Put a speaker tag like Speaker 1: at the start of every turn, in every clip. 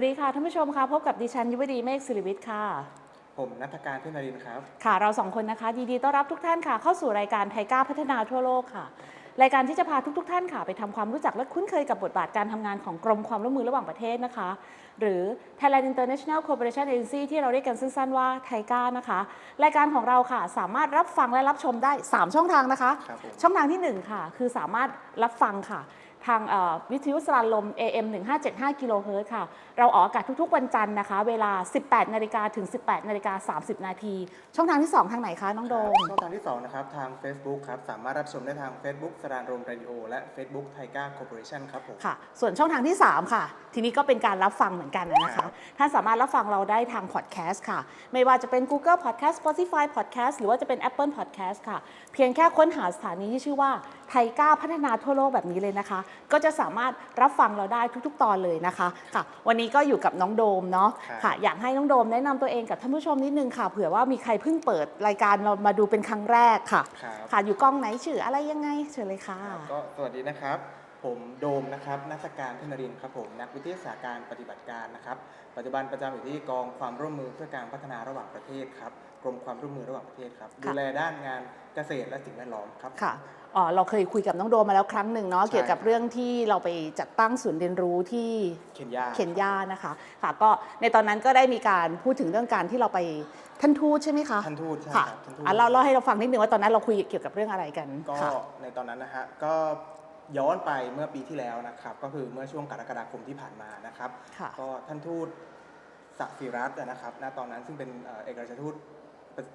Speaker 1: วัสดีค่ะท่านผู้ชมค่ะพบกับดิฉันยุวดีเมฆศิริวิทย์ค่ะ
Speaker 2: ผมนัฐการเทพนรินทร์ครับ
Speaker 1: ค่ะ เราสองคนนะคะยินดีต้อนรับทุกท่านค่ะ เข้าสู่รายการไทยก้าวพัฒนาทั่วโลกค่ะ รายการที่จะพาทุกๆทท่านค่ะ ไปทำความรู้จักและคุ้นเคยกับบทบาทการทำงานของกรมความร่วมมือระหว่างประเทศนะคะ หรือ Thailand International Cooperation Agency ที่เราเรียกกันสั้นๆว่าไทก้านะคะ รายการของเราค่ะสามารถรับฟังและรับชมได้ 3 ช่องทางนะคะ
Speaker 2: ครับผม
Speaker 1: ช่องทางที่ 1 ค่ะ คือสามารถรับฟังค่ะ ทางเอ่อวิทยุสรานลม AM 1575กิโลเฮิรตซ์ค่ะ เราออกอากาศทุกๆ วันจันทร์นะคะ เวลา 18 นาฬิกาถึง 18 นาฬิกา 30 นาที ช่องทางที่ 2 ทางไหนคะ น้องโดม
Speaker 2: ช่องทางที่ 2 นะครับ ทาง Facebook ครับ สามารถรับชมได้ทาง Facebook สรานรมเรดิโอและ Facebook ไทก้าคอร์ปอเรชั่นครับผม
Speaker 1: ค่ะ ส่วนช่องทางที่ 3 ค่ะ ทีนี้ก็เป็นการรับฟังเหมือนกันนะ
Speaker 2: ครั
Speaker 1: คะ
Speaker 2: บ
Speaker 1: ท่านสามารถรับฟังเราได้ทางพอดแคสต์ค่ะ ไม่ว่าจะเป็น Google Podcast Spotify Podcast หรือว่าจะเป็น Apple Podcast ค่ะเพียงแค่ค้นหาสถานีที่ชื่อว่าไทยก้าวพัฒนาทั่วโลกแบบนี้เลยนะคะ ก็จะสามารถรับฟังเราได้ทุกๆ ตอนเลยนะคะค่ะ วันนี้ก็อยู่กับน้องโดมเนาะ
Speaker 2: ครับ
Speaker 1: ค่ะ อยากให้น้องโดมแนะนำตัวเองกับท่านผู้ชมนิดนึงค่ะเผื่อว่ามีใครเพิ่งเปิดรายการเรามาดูเป็นครั้งแรกค่ะ
Speaker 2: ครับ
Speaker 1: ค่ะอยู่กล้องไหนชื่ออะไรยังไงเชิญเลยค่ะ
Speaker 2: ครับก็สวัสดีนะครับผมโดมนะครับนัฐการเทพนรินทร์ครับผมนักวิทยาศาสตร์การปฏิบัติการนะครับ ปัจจุบันประจำอยู่ที่กองความร่วมมือเพื่อการพัฒนาระหว่างประเทศครับ กรมความร่วมมือระหว่างประเทศครับ ดูแลด้านงานเกษตรและสิ่งแวดล้อมครับ
Speaker 1: ค่ะอ๋อเราเคยคุยกับน้องโดมมาแล้วครั้งหนึ่งเนาะ
Speaker 2: ใช่
Speaker 1: เกี่ยวกับเรื่องที่เราไปจัดตั้งศูนย์เรียนรู้ที่
Speaker 2: เคนยา
Speaker 1: เคนยานะคะค่ะก็ในตอนนั้นก็ได้มีการพูดถึงเรื่องการที่เราไปท่านทูตใช่ไหมคะ
Speaker 2: ท่านทูตใช่
Speaker 1: ค่ะ
Speaker 2: ครับท่านทูต
Speaker 1: อะเราเล่าให้เราฟังนิดนึงว่าตอนนั้นเราคุยเกี่ยวกับเรื่องอะไรกัน
Speaker 2: ก็
Speaker 1: ค่ะ
Speaker 2: ในตอนนั้นนะฮะก็ย้อนไปเมื่อปีที่แล้วนะครับ ก็คือเมื่อช่วงกรกฎาคมที่ผ่านมานะครับ
Speaker 1: ค่ะ
Speaker 2: ก็ท่านทูตสศิรัตน์นะครับณตอนนั้นซึ่งเป็นเอ่อเอกราชทูต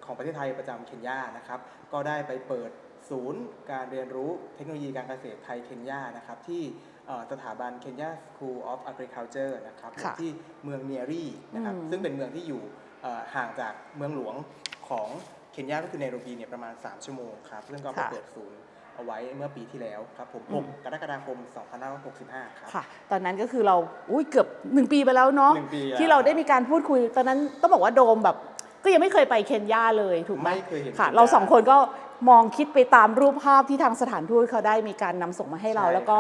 Speaker 2: ของประเทศไทยประจำเคนยานะครับ ก็ได้ไปเปิดศูนย์การเรียนรู้เทคโนโลยีการเกษตรไทยเคนยานะครับที่เอ่อสถาบัน Kenya School of Agriculture นะครับ
Speaker 1: ค่ะ
Speaker 2: ที่เมืองเนียรีนะครับ
Speaker 1: อืม
Speaker 2: ซึ่งเป็นเมืองที่อยู่เอ่อห่างจากเมืองหลวงของเคนยาก็คือเนโรบีเนี่ยประมาณ 3 ชั่วโมงครับซึ่งก็ไป
Speaker 1: ค่ะ
Speaker 2: เปิดศูนย์เอาไว้เมื่อปีที่แล้วครับผม
Speaker 1: อืม
Speaker 2: 6 กรกฎาคม 2565 ครับ
Speaker 1: ค่ะ ตอนนั้นก็คือเราอุ้ยเกือบหนึ่งปีไปแล้วเนาะ
Speaker 2: หนึ่งปีแล้ว
Speaker 1: ที่เราได้มีการพูดคุย ตอนนั้นต้องบอกว่าโดมแบบ ก็ยังไม่เคยไปเคนยาเลยถูกไหม
Speaker 2: ไม่เคยเห็น
Speaker 1: ค่ะ
Speaker 2: เคนยา
Speaker 1: เราสองคนก็มองคิดไปตามรูปภาพที่ทางสถานทูตเขาได้มีการนำส่งมาให้เรา
Speaker 2: ใช่
Speaker 1: แล้วก็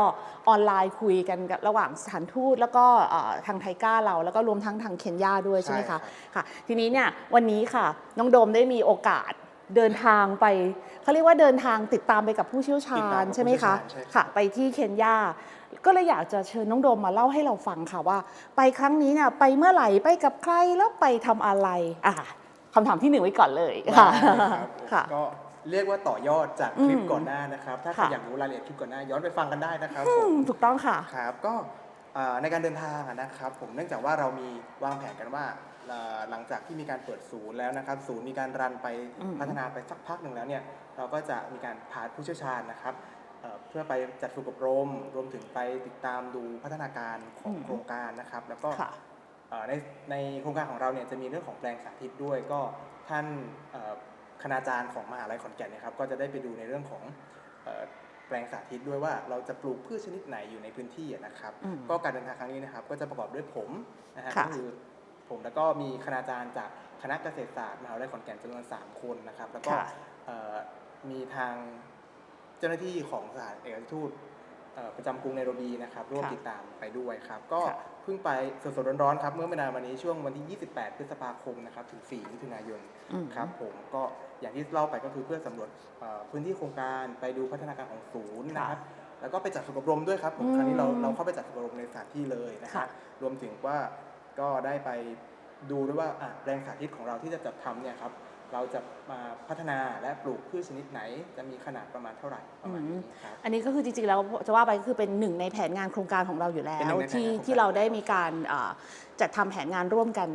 Speaker 1: ออนไลน์คุยกันกับระหว่างสถานทูตแล้วก็เอ่อทางไทก้าเราแล้วก็รวมทั้งทางเคนยาด้วยใช่ไหม
Speaker 2: ใช่ครั
Speaker 1: คะ
Speaker 2: บ
Speaker 1: ค่ะทีนี้เนี่ยวันนี้ค่ะน้องโดมได้มีโอกาสเดินทางไปเขาเรียกว่าเดินทางติดตามไปกับผู้เชี่ยวชา
Speaker 2: ติดตาม
Speaker 1: ญ
Speaker 2: กับ
Speaker 1: ใช่ไหม
Speaker 2: ผู้เชี่
Speaker 1: คะ
Speaker 2: ยวชาญใช่ครับ
Speaker 1: ค่ะ ไปที่เคนยาก็เลยอยากจะเชิญน้องโดมมาเล่าให้เราฟังค่ะว่า ไปครั้งนี้เนี่ยไปเมื่อไหร่ไปกับใครแล้วไปทำอะไรอะ คำถามที่หนึ่งไว้ก่อนเลยค่ะ
Speaker 2: ได้ครับ
Speaker 1: ค่ะ
Speaker 2: ก็เรียกว่าต่อยอดจากคลิป
Speaker 1: อืม
Speaker 2: ก่อนหน้านะครับ ถ้าใคร
Speaker 1: ค่ะ
Speaker 2: อยากรู้รายละเอียดคลิปก่อนหน้า ย้อนไปฟังกันได้นะครับ
Speaker 1: อื
Speaker 2: ผม
Speaker 1: มถูกต้องค่ะ
Speaker 2: ครับก็อ่าในการเดินทางอะนะครับ ผมเนื่องจากว่าเรามีวางแผนกันว่าอ่าหลังจากที่มีการเปิดศูนย์แล้วนะครับ ศูนย์มีการรันไป
Speaker 1: อืม
Speaker 2: พัฒนาไปสักพักหนึ่งแล้วเนี่ยเราก็จะมีการพาผู้เชี่ยวชาญนะครับเอ่อเพื่อไปจัดฝึกอบรม รวมถึงไปติดตามดูพัฒนาการของโครงการนะครับ แล้วก็
Speaker 1: ค่ะ
Speaker 2: เอ่อ ในในโครงการของเราเนี่ยจะมีเรื่องของแปลงสาธิตด้วย ก็ท่านเอ่อคณาจารย์ของมหาลัยขอนแก่นเนยครับก็จะได้ไปดูในเรื่องของเอ่อแปลงสาธิตด้วยว่าเราจะปลูกพืชชนิดไหนอยู่ในพื้นที่อะนะครับ
Speaker 1: อืม
Speaker 2: ก็การเดินทางครั้งนี้นะครับก็จะประกอบด้วยผมนะฮะ
Speaker 1: ค่ะ
Speaker 2: ก็คือผมแล้วก็มีคณาจารย์จากคณะเกษตรศาสตร์มหาวิทยาลัยขอนแก่นจำนวน 3 คนนะครับ แล้วก็
Speaker 1: ค่ะ
Speaker 2: เอ่อมีทางเจ้าหน้าที่ของสถานเอกอัครราชทูตเอ่อ ประจำกรุงไนโรบีนะครับร่วม
Speaker 1: ค่ะ
Speaker 2: ติดตามไปด้วยครับ ก็
Speaker 1: ค่ะ
Speaker 2: เพิ่งไปสดๆร้อนๆครับเมื่อไม่นานมานี้ช่วงวันที่ 28 พฤษภาคมนะครับถึง 4 มิถุนายน
Speaker 1: อืม
Speaker 2: ครับผมก็อย่างที่เล่าไปก็คือเพื่อสำรวจเอ่อพื้นที่โครงการไปดูพัฒนาการของศูนย์นะครับแล้วก็ไปจัดฝึกอบรมด้วยครับผม
Speaker 1: อืม
Speaker 2: ครั้งนี้เราเราเข้าไปจัดฝึกอบรมในสถานที่เลยนะครั
Speaker 1: ค่ะ
Speaker 2: บรวมถึงว่าก็ได้ไปดูด้วยว่าอะแรงสาธิตของเราที่จะจัดทำเนี่ยครับ เราจะมาพัฒนาและปลูกพืชชนิดไหน จะมีขนาดประมาณเท่าไหร่ประมาณนี้ครับ
Speaker 1: อันนี้ก็คือจริงๆแล้วจะว่าไปก็คือเป็นหนึ่งในแผนงานโครงการของเราอยู่แล้
Speaker 2: เป็นหนึ่
Speaker 1: ว
Speaker 2: งในแผน
Speaker 1: ที่
Speaker 2: งานโครงการ
Speaker 1: ที่เราได้มีการอ่าจัดทำแผนงานร่วมกัน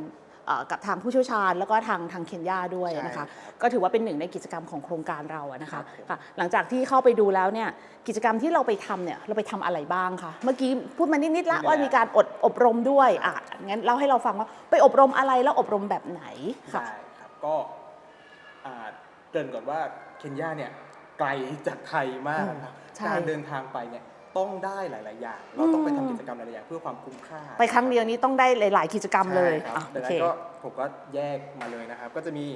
Speaker 1: เอ่อกับทางผู้เชี่ยวชาญ แล้วก็ทางทางเคนยาด้วยนะคะ
Speaker 2: ใช่ครับ
Speaker 1: ก็ถือว่าเป็นหนึ่งในกิจกรรมของโครงการเราอะนะ
Speaker 2: ครั
Speaker 1: คะ
Speaker 2: บผม
Speaker 1: ค่ะหลังจากที่เข้าไปดูแล้วเนี่ยกิจกรรมที่เราไปทำเนี่ยเราไปทำอะไรบ้างคะเมื่อกี้พูดมานิดๆละว่ามีการอดอบรมด้วยอะงั้นเล่าให้เราฟังว่าไปอบรมอะไรแล้วอบรมแบบไหนค่ะ
Speaker 2: ได้ครับก็ อ่าเกริ่นก่อนว่าเคนยาเนี่ยไกลจากไทยมากนะครับ
Speaker 1: ใช่
Speaker 2: การเดินทางไปเนี่ยต้องได้หลาย ๆ อย่าง เราต้องไปทำกิจกรรมหลายๆอย่างเพื่อความคุ้มค่า
Speaker 1: ไปครั้งเดียวนี้ต้องได้หลาย ๆ กิจกรรมเลย
Speaker 2: ใช่ครับ
Speaker 1: อะ
Speaker 2: ดั
Speaker 1: โอง
Speaker 2: นั้
Speaker 1: เค
Speaker 2: นก็ผมก็แยกมาเลยนะครับ ก็จะมี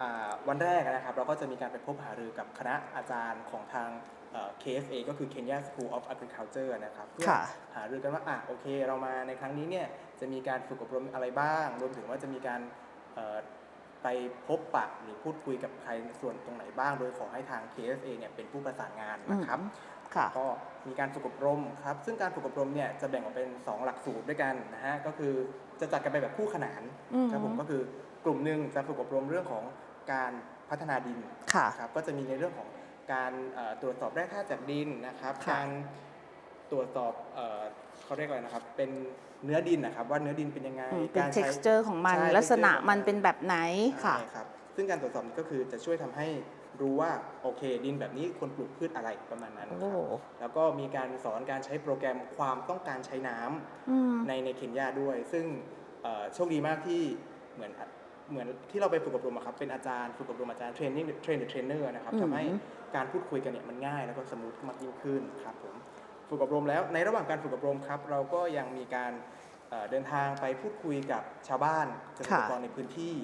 Speaker 2: อ่าวันแรกนะครับ เราก็จะมีการไปพบหารือกับคณะอาจารย์ของทางเอ่อ KSA ก็คือ Kenya School of Agriculture นะครับเพื่อ
Speaker 1: ค่ะ
Speaker 2: หารือกันว่าอะโอเค เรามาในครั้งนี้เนี่ยจะมีการฝึกอบรมอะไรบ้าง รวมถึงว่าจะมีการเอ่อ ไปพบปะหรือพูดคุยกับใครส่วนตรงไหนบ้าง โดยขอให้ทาง KSA เนี่ยเป็นผู้ประสานงานนะครับ
Speaker 1: ค่ะ
Speaker 2: ก็มีการฝึกอบรมครับ ซึ่งการฝึกอบรมเนี่ยจะแบ่งออกเป็น 2 หลักสูตรด้วยกันนะฮะก็คือจะจัดกันไปแบบคู่ขนาน
Speaker 1: อืม
Speaker 2: ครับผมก็คือกลุ่มหนึ่งจะฝึกอบรมเรื่องของการพัฒนาดิน
Speaker 1: ค่ะ
Speaker 2: นะครับก็จะมีในเรื่องของการเอ่อตรวจสอบแร่ธาตุจากดินนะครับ
Speaker 1: ค่ะ
Speaker 2: การตรวจสอบ เอ่อเขาเรียกอะไรนะครับ เป็นเนื้อดินนะครับ ว่าเนื้อดินเป็นยังไง
Speaker 1: อืมเป็น
Speaker 2: การใช้
Speaker 1: texture ของมัน
Speaker 2: ใช่
Speaker 1: ลักษณะ
Speaker 2: texture ของ
Speaker 1: มันเป็นแบบไหนค่ะ
Speaker 2: ใช่ครับ ซึ่งการตรวจสอบนี้ก็คือจะช่วยทำให้รู้ว่าโอเค ดินแบบนี้ควรปลูกพืชอะไรประมาณนั้นค
Speaker 1: โอ้
Speaker 2: รับแล้วก็มีการสอนการใช้โปรแกรมความต้องการใช้น้ำ
Speaker 1: อืม
Speaker 2: ในในเคนยาด้วย ซึ่งเอ่อโชคดีมากที่เหมือนเหมือนที่เราไปฝึกอบรมอะครับเป็นอาจารย์ฝึกอบรมอาจารย์เทรนนิ่งเทรนเทรนเนอร์นะครับ
Speaker 1: อืม
Speaker 2: ทำให้การพูดคุยกันเนี่ยมันง่ายแล้วก็สมูทมากยิ่งขึ้นครับผม ฝึกอบรมแล้ว ในระหว่างการฝึกอบรมครับ เราก็ยังมีการเอ่อเดินทางไปพูดคุยกับชาวบ้านเกษตรกรในพื้นที่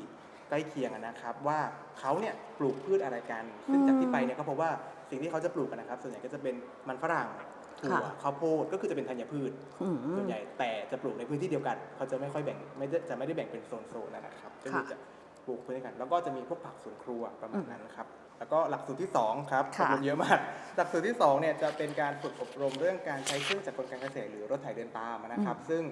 Speaker 2: ใกล้เคียงอะนะครับ ว่าเขาเนี่ยปลูกพืชอะไรกัน ซึ่งจากที่ไปเนี่ยก็พบว่าสิ่งที่เขาจะปลูกกันนะครับ ส่วนใหญ่ก็จะเป็นมันฝรั่งถั่ว
Speaker 1: ค่ะ
Speaker 2: ข้าวโพดก็คือจะเป็นธัญพืช
Speaker 1: อืม
Speaker 2: ส่วนใหญ่แต่จะปลูกในพื้นที่เดียวกัน เขาจะไม่ค่อยแบ่งไม่ได้จะไม่ได้แบ่งเป็นโซนๆนะครับก็คือ
Speaker 1: ค่ะ
Speaker 2: จะปลูกพื้นที่กัน แล้วก็จะมีพวกผักสวนครัวประมา
Speaker 1: อื
Speaker 2: ณ
Speaker 1: ม
Speaker 2: นั้นครับ แล้วก็หลักสูตรที่2ครับอ
Speaker 1: ค่ะ
Speaker 2: บรมเยอะมาก หลักสูตรที่2เนี่ยจะเป็นการฝึกอบรมเรื่องการใช้เครื่องจักรกลการเกษตรหรือรถไถเดินตามนะครับ ซึ่ง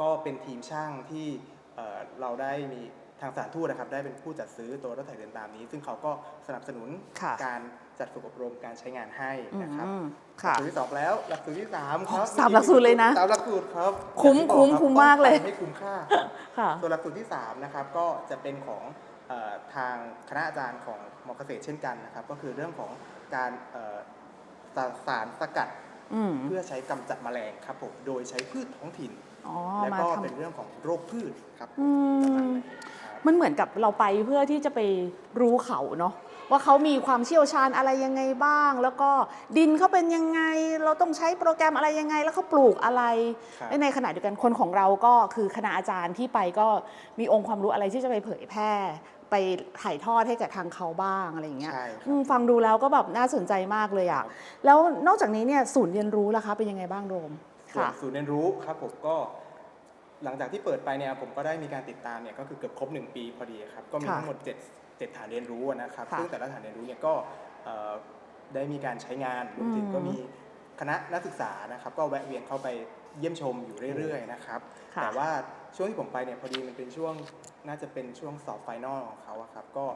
Speaker 2: ก็เป็นทีมช่างที่เอ่อเราได้มีทางสถานทูตนะครับได้เป็นผู้จัดซื้อตัวรถไถเดินตามนี้ ซึ่งเขาก็สนับสนุน
Speaker 1: ค่ะ
Speaker 2: การจัดฝึกอบรมการใช้งานให้นะครับ
Speaker 1: อืม
Speaker 2: หลั
Speaker 1: ค่ะ
Speaker 2: กสูตรที่สองแล้วหลักสูตรที่สามครับ
Speaker 1: สามหลักสูตรเลยนะ
Speaker 2: สามหลักสูตรครับ
Speaker 1: คุ้ม
Speaker 2: อย่างที่
Speaker 1: คุ้ม
Speaker 2: บอกรับ
Speaker 1: คุ้มมากเลย
Speaker 2: ต้องทำให้คุ้มค่า
Speaker 1: ค่ะ
Speaker 2: ส่วนหลักสูตรที่สามนะครับ ก็จะเป็นของเออ ทางคณะอาจารย์ของมอเกษตรเช่นกันนะครับ ก็คือเรื่องของการเอ่อสาสารสกัด
Speaker 1: อืม
Speaker 2: เพื่อใช้กำจัดแมลงครับผมโดยใช้พืชท้องถิ่น
Speaker 1: อ๋อ
Speaker 2: แล้ว
Speaker 1: มา
Speaker 2: ก็
Speaker 1: ทำ
Speaker 2: เป็นเรื่องของโรคพืชครับ
Speaker 1: อื
Speaker 2: ประมาณ
Speaker 1: ม
Speaker 2: นั้นครับ
Speaker 1: มันเหมือนกับเราไปเพื่อที่จะไปรู้เขาเนาะว่าเขามีความเชี่ยวชาญอะไรยังไงบ้าง แล้วก็ดินเขาเป็นยังไง เราต้องใช้โปรแกรมอะไรยังไง แล้วเขาปลูกอะไร
Speaker 2: ครับ
Speaker 1: และในขณะเดียวกันคนของเราก็คือคณะอาจารย์ที่ไปก็มีองค์ความรู้อะไรที่จะไปเผยแพร่ ไปถ่ายทอดให้กับทางเขาบ้างอะไรอย่างเงี้ย
Speaker 2: ใช่ครับ
Speaker 1: อืมฟังดูแล้วก็แบบน่าสนใจมากเลยอะ
Speaker 2: ครับ
Speaker 1: แล้วนอกจากนี้เนี่ยศูนย์เรียนรู้ล่ะคะเป็นยังไงบ้างโรม
Speaker 2: ส่วน
Speaker 1: ค่ะ
Speaker 2: ศูนย์เรียนรู้ครับผมก็ หลังจากที่เปิดไปเนี่ยผมก็ได้มีการติดตามเนี่ยก็คือเกือบครบหนึ่งปีพอดีครับก็มี
Speaker 1: ค่ะ
Speaker 2: ทั้งหมด7 7ฐานเรียนรู้นะครับ
Speaker 1: ค่ะ
Speaker 2: ซึ่งแต่ละฐานเรียนรู้เนี่ยก็เอ่อได้มีการใช้งานรวมถึง
Speaker 1: อืม
Speaker 2: ก็มีคณะนักศึกษานะครับ ก็แวะเวียนเข้าไปเยี่ยมชมอยู่เรื่อยๆนะครับ
Speaker 1: ค่ะ
Speaker 2: แต่ว่าช่วงที่ผมไปเนี่ยพอดีมันเป็นช่วง น่าจะเป็นช่วงสอบไฟนอลของเขาอะครับ ก็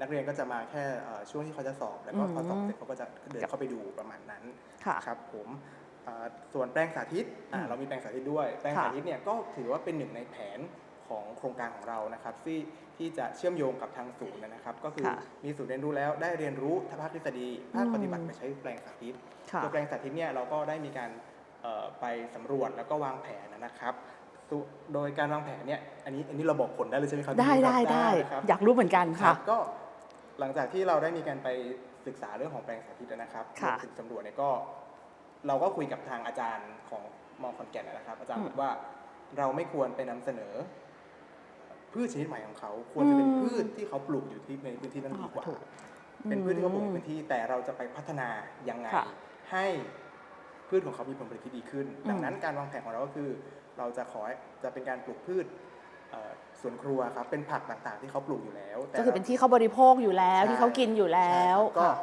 Speaker 2: นักเรียนก็จะมาแค่เอ่อช่วงที่เขาจะสอบ แล้วก็พอสอบเสร็จเขาก็จะเดินเข้าไปดูประมาณนั้น
Speaker 1: ค่ะ
Speaker 2: ครับผมอ่าส่วนแปลงสาธิตอ่า
Speaker 1: อืม
Speaker 2: เรามีแปลงสาธิตด้วย แปลง
Speaker 1: ค่ะ
Speaker 2: สาธิตเนี่ยก็ถือว่าเป็นหนึ่งในแผนของโครงการของเรานะครับที่ที่จะเชื่อมโยงกับทางศูนย์นะครับ ก็คือ
Speaker 1: ค่ะ
Speaker 2: มีศูนย์เรียนรู้แล้วได้เรียนรู้ทั้งภาคทฤษฎีภาค
Speaker 1: อืม
Speaker 2: ปฏิบัติไปใช้แปลงสาธิต
Speaker 1: ค่ะ
Speaker 2: ตัวแปลงสาธิตเนี่ยเราก็ได้มีการเอ่อไปสำรวจแล้วก็วางแผนนะครับสุ โดยการวางแผนเนี่ยอันนี้อันนี้เราบอกผลได้เลยใช่ไหมครับ
Speaker 1: ได้
Speaker 2: พี่
Speaker 1: ได้
Speaker 2: ครับ
Speaker 1: ได้
Speaker 2: นะครับ
Speaker 1: อยากรู้เหมือนกัน
Speaker 2: ค
Speaker 1: ค่ะ
Speaker 2: รับก็หลังจากที่เราได้มีการไปศึกษาเรื่องของแปลงสาธิตนะครับ
Speaker 1: ค่ะ
Speaker 2: รวมถึงสำรวจเนี่ยก็ เราก็คุยกับทางอาจารย์ของมอขอนแก่นนะครับ อาจารย์
Speaker 1: อืม
Speaker 2: บอกว่าเราไม่ควรไปนำเสนอ พืชชนิดใหม่ของเขา ควรจะเป็น
Speaker 1: อืม
Speaker 2: พืชที่เขาปลูกอยู่ที่ในพื้นที่นั้นดีกว่า
Speaker 1: ถูก
Speaker 2: เป็นพืชที่เขาปลูกใน
Speaker 1: อืม
Speaker 2: พื้นที่แต่เราจะไปพัฒนายังไง
Speaker 1: ค่ะ
Speaker 2: ให้พืชของเขามีผลผลิตที่ดีขึ้น
Speaker 1: อืม
Speaker 2: ดังนั้นการวางแผนของเราก็คือ เราจะขอให้จะเป็นการปลูกพืชเอ่อสวนครัวครับเป็นผักต่างๆ ที่เขาปลูกอยู่แล้วแต่
Speaker 1: ก็คือเป็นที่เขาบริโภคอยู่แล้ว
Speaker 2: ใช่
Speaker 1: ที่เขากินอยู่แล้ว
Speaker 2: ใช่ครับก็
Speaker 1: ค่ะ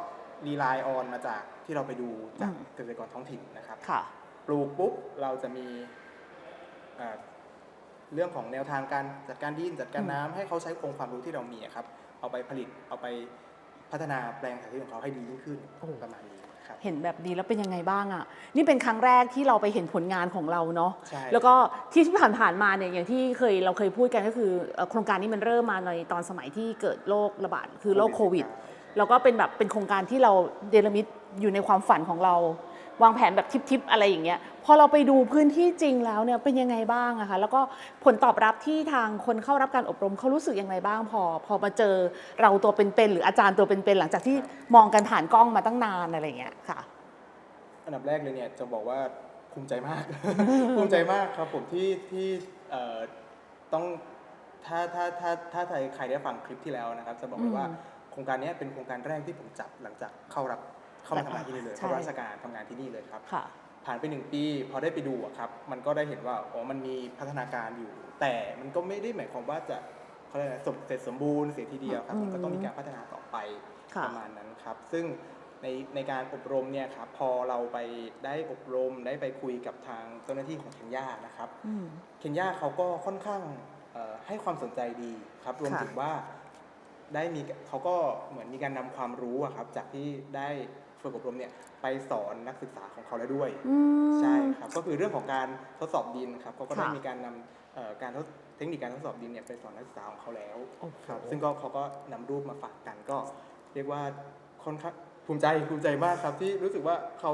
Speaker 2: รีไลน์ออนมาจากที่เราไปดูจาก
Speaker 1: อืม
Speaker 2: เกษตรกรท้องถิ่นนะครับ
Speaker 1: ค่ะ
Speaker 2: ปลูกปุ๊บเราจะมีอ่าเรื่องของแนวทางการจัดการดินจัดการ
Speaker 1: อืม
Speaker 2: น้ำให้เขาใช้องค์ความรู้ที่เรามีอะครับ เอาไปผลิตเอาไปพัฒนาแปลงสาธิตของเขาให้ดียิ่งขึ้นประมาณนี้คครับ
Speaker 1: เห็นแบบนี้แล้วเป็นยังไงบ้างอะนี่เป็นครั้งแรกที่เราไปเห็นผลงานของเราเนาะ
Speaker 2: ใช่
Speaker 1: แล้วก็ที่ผ่านผ่านๆมาเนี่ยอย่างที่เคยเราเคยพูดกันก็คือเอ่อโครงการนี้มันเริ่มมาในตอนสมัยที่เกิดโรคระบาดคือโรคโควิด แล้วก็เป็นแบบเป็นโครงการที่เราเดลมิตอยู่ในความฝันของเรา วางแผนแบบทิปๆอะไรอย่างเงี้ยพอเราไปดูพื้นที่จริงแล้วเนี่ยเป็นยังไงบ้างอะคะแล้วก็ผลตอบรับที่ทางคนเข้ารับการอบรมเขารู้สึกยังไงบ้าง พอพอมาเจอเราตัวเป็นๆหรืออาจารย์ตัวเป็นๆหลังจากที่มองกันผ่านกล้องมาตั้งนานอะไรอย่างเงี้ยค่ะ
Speaker 2: อันดับแรกเลยเนี่ยจะบอกว่าภูมิใจมาก ภูมิใจมากครับผมที่ที่เอ่อต้องถ้าถ้าถ้าถ้าใครใครได้ฟังคลิปที่แล้วนะครับ จะบอกเลยว่า
Speaker 1: อืม
Speaker 2: โครงการเนี้ยเป็นโครงการแรกที่ผมจับหลังจากเข้ารับ เข้ามาทำงานที่นี่เลย
Speaker 1: ใช่
Speaker 2: เข้าราชการทำงานที่นี่เลยครับ
Speaker 1: ค่ะ
Speaker 2: ผ่านไปหนึ่งปีพอได้ไปดูอะครับ มันก็ได้เห็นว่าอ๋อมันมีพัฒนาการอยู่ แต่มันก็ไม่ได้หมายความว่าจะเขาเรียกอะไรสมเสร็จสมบูรณ์เสียทีเดียวครับ
Speaker 1: อืม
Speaker 2: มันก็ต้องมีการพัฒนาต่อไป
Speaker 1: ค่ะ
Speaker 2: ประมาณนั้นครับ ซึ่งในในการอบรมเนี่ยครับพอเราไปได้อบรมได้ไปคุยกับทางเจ้าหน้าที่ของเคนยานะครับ
Speaker 1: อืม
Speaker 2: เคนยาเขาก็ค่อนข้างเอ่อให้ความสนใจดีครับรวม
Speaker 1: ค่ะ
Speaker 2: ถึงว่าได้มีเขาก็เหมือนมีการนำความรู้อะครับจากที่ได้ ฝึกอบรมเนี่ยไปสอนนักศึกษาของเขาแล้วด้วย
Speaker 1: อืม
Speaker 2: ใช่ครับ ก็คือเรื่องของการทดสอบดินครับเขาก็ได้
Speaker 1: ค่ะ
Speaker 2: มีการนำเอ่อการทดเทคนิคการทดสอบดินเนี่ยไปสอนนักศึกษาของเขาแล้ว
Speaker 1: โอ้โห
Speaker 2: ครับ ซึ่งก็เขาก็นำรูปมาฝากกันก็ เรียกว่าค่อนข้างภูมิใจภูมิใจมากครับที่รู้สึกว่าเขา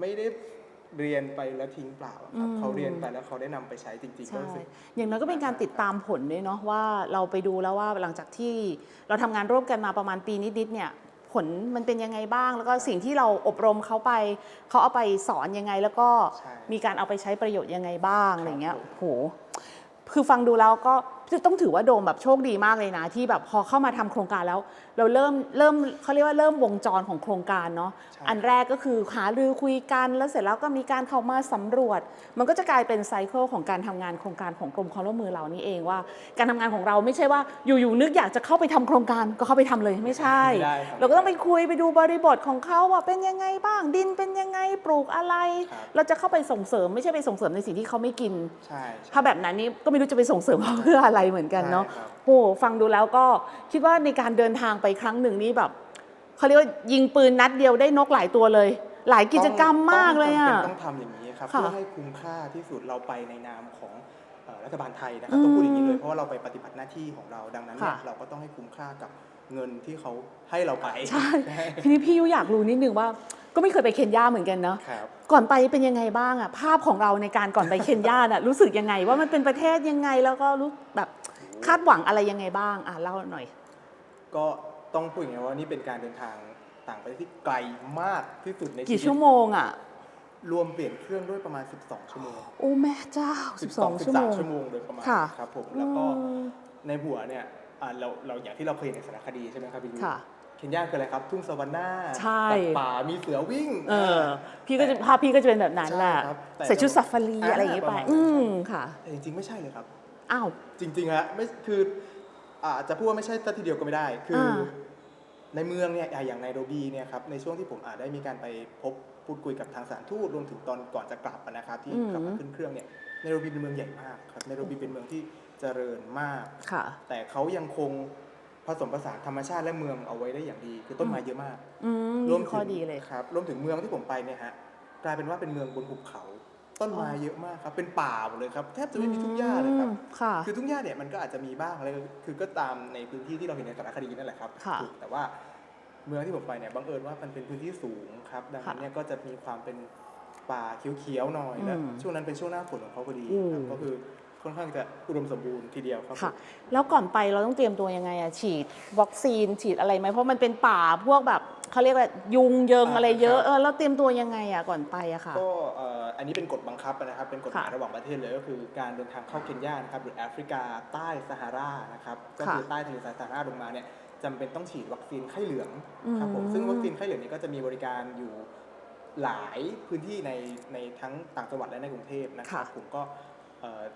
Speaker 2: ไม่ได้เรียนไปแล้วทิ้งเปล่าอะครับ
Speaker 1: อืม
Speaker 2: เขาเรียนไปแล้วเขาได้นำไปใช้จริงๆก็
Speaker 1: ใช่
Speaker 2: รู้สึก
Speaker 1: อย่างน้อยก็เป็นการติดตามผลด้วยเนาะว่าเราไปดูแล้วว่าหลังจากที่เราทำงานร่วมกันมาประมาณปีนิดๆเนี่ย ผลมันเป็นยังไงบ้าง แล้วก็สิ่งที่เราอบรมเขาไป เขาเอาไปสอนยังไง แล้วก็
Speaker 2: ใช่
Speaker 1: มีการเอาไปใช้ประโยชน์ยังไงบ้าง
Speaker 2: ครับ
Speaker 1: อะไรเงี้ย
Speaker 2: ผม
Speaker 1: โหคือฟังดูแล้วก็ ต้องถือว่าโดมแบบโชคดีมากเลยนะ ที่แบบพอเข้ามาทำโครงการแล้ว เราเริ่มเริ่มเขาเรียกว่าเริ่มวงจรของโครงการเนาะ
Speaker 2: ใช่
Speaker 1: อันแรกก็คือหารือคุยกันแล้วเสร็จแล้วก็มีการเข้ามาสำรวจ มันก็จะกลายเป็นไซเคิลของการทำงานโครงการของกรมความร่วมมือเรานี่เองว่า การทำงานของเราไม่ใช่ว่าอยู่ๆนึกอยากจะเข้าไปทำโครงการก็เข้าไปทำเลยไม่ใช่
Speaker 2: ไม่ได้ครับ
Speaker 1: เราก็ต้องไปคุยไปดูบริบทของเขาว่าเป็นยังไงบ้างดินเป็นยังไงปลูกอะไร
Speaker 2: ครับ
Speaker 1: เราจะเข้าไปส่งเสริมไม่ใช่ไปส่งเสริมในสิ่งที่เขาไม่กิน
Speaker 2: ใช่ใช่
Speaker 1: ถ้าแบบนั้นนี่ก็ไม่รู้จะไปส่งเสริมเขาเพื่ออะไรเหมือนกันเนาะ
Speaker 2: ใช่ครับ
Speaker 1: โหฟังดูแล้วก็คิดว่าในการเดินทางไปครั้งหนึ่งนี่แบบเขาเรียกว่ายิงปืนนัดเดียวได้นกหลายตัวเลย หลายกิจกรรมมากเลยอะ
Speaker 2: ต้องทำอย่างนี้ครับ
Speaker 1: ค่ะ
Speaker 2: เพื่อให้คุ้มค่าที่สุดเราไปในนามของเอ่อรัฐบาลไทยนะครับต้องพูดอย่างนี้เลยเพราะว่าเราไปปฏิบัติหน้าที่ของเราดังนั้นเนี่ย
Speaker 1: ค่ะ
Speaker 2: เราก็ต้องให้คุ้มค่ากับ เงินที่เขาให้เราไป
Speaker 1: ใช่ ทีนี้พี่ยุอยากรู้นิดนึงว่า ก็ไม่เคยไปเคนยาเหมือนกันเนาะ
Speaker 2: ครับ
Speaker 1: ก่อนไปเป็นยังไงบ้างอะภาพของเราในการก่อนไปเคนยาน่ะรู้สึกยังไงว่ามันเป็นประเทศยังไงแล้วก็รู้แบบคาดหวังอะไรยังไงบ้างอะเล่าหน่อย
Speaker 2: ก็ต้องพูดอย่างนี้ว่านี่เป็นการเดินทางต่างประเทศที่ไกลมากที่สุดใน
Speaker 1: กี่
Speaker 2: ชีวิต
Speaker 1: ชั่วโมงอะ
Speaker 2: รวมเปลี่ยนเครื่องด้วยประมาณ 12 ชั่วโมง
Speaker 1: โอ้แม่เจ้า 12 ชั่วโมง
Speaker 2: 13ชั่วโมงโดยประมาณ
Speaker 1: ค่ะ
Speaker 2: ครับผมแล้วก็
Speaker 1: อืม
Speaker 2: ในหัวเนี่ย อ่าเราเราอย่างที่เราเคยเห็นในสารคดีใช่ไหมครับพี่ยุ้ย
Speaker 1: ค่ะ
Speaker 2: เคนยาคืออะไรครับ ทุ่งสวรรค์หน้า
Speaker 1: ใช่
Speaker 2: สัตว์ป่ามีเสือวิ่ง
Speaker 1: เออ พี่ก็จะภาพพี่ก็จะเป็นแบบนั้นแหละ
Speaker 2: ใช่ครับแต่
Speaker 1: ใส่ชุดซาฟารีอะไรอย่างงี้ไป
Speaker 2: ประมาณนั้น
Speaker 1: อืมค่ะ
Speaker 2: แต่จริงๆ ไม่ใช่เลยครับ
Speaker 1: อ้าว
Speaker 2: จริงๆฮะไม่คืออาจจะพูดว่าไม่ใช่ซะทีเดียวก็ไม่ได้ คืออาในเมืองเนี่ยอะอย่างไนโรบีเนี่ยครับในช่วงที่ผมอาจได้มีการไปพบพูดคุยกับทางสถานทูตรวมถึงตอนก่อนจะกลับอะนะครับที่
Speaker 1: อืม
Speaker 2: กลับมาขึ้นเครื่องเนี่ยไนโรบีเป็นเมืองใหญ่มากครับไนโรบีเป็นเมืองที่ เจริญมาก
Speaker 1: ค่ะ
Speaker 2: แต่เขายังคงผสมผสานธรรมชาติและเมืองเอาไว้ได้อย่างดี คือต้นไม้เยอะมาก
Speaker 1: อืม
Speaker 2: รวม
Speaker 1: นี่
Speaker 2: ถึง
Speaker 1: ข้อดีเลย
Speaker 2: ครับรวมถึงเมืองที่ผมไปเนี่ยฮะกลายเป็นว่าเป็นเมืองบนภูเขา ต้นไม้เยอะมากครับ เป็นป่าหมดเลยครับแทบจะไม่มีทุ่งหญ้าเลยครับ
Speaker 1: อืมค่ะ
Speaker 2: คือทุ่งหญ้าเนี่ยมันก็อาจจะมีบ้างอะไรคือก็ตามในพื้นที่ที่เราเห็นในสารคดีนั่นแหละครับ
Speaker 1: ค่ะ
Speaker 2: ถูกแต่ว่าเมืองที่ผมไปเนี่ยบังเอิญว่ามันเป็นพื้นที่สูงครับ ดังนั้นเนี่ยก็จะมีความเป็นป่าเขียวๆหน่อยและ
Speaker 1: อืม
Speaker 2: ช่วงนั้นเป็นช่วงหน้าฝนของเขาพอดี
Speaker 1: อืม
Speaker 2: ครับก็คือ ค่อนข้างจะอุดมสมบูรณ์ทีเดียวครับ
Speaker 1: ค่ะ แล้วก่อนไปเราต้องเตรียมตัวยังไงอะฉีดวัคซีนฉีดอะไรไหมเพราะมันเป็นป่าพวกแบบเขาเรียกว่ายุงเยิงอะไรเยอะเออแล้วเตรียมตัวยังไงอะก่อนไปอะค่ะ
Speaker 2: ก็เอ่ออันนี้เป็นกฎบังคับนะครับ เป็นกฎหมาย
Speaker 1: ค่ะ
Speaker 2: ระหว่างประเทศเลยก็คือการเดินทางเข้าเคนยานะครับหรือแอฟริกาใต้ซาฮารานะครับก็คือ
Speaker 1: ค่ะ
Speaker 2: ใต้ทะเลทรายซาฮาราลงมาเนี่ยจำเป็นต้องฉีดวัคซีนไข้เหลืองครับผม
Speaker 1: อืม
Speaker 2: ซึ่งวัคซีนไข้เหลืองนี้ก็จะมีบริการอยู่หลายพื้นที่ในในทั้งต่างจังหวัดและในกรุงเทพนะครับผมก็เอ่อ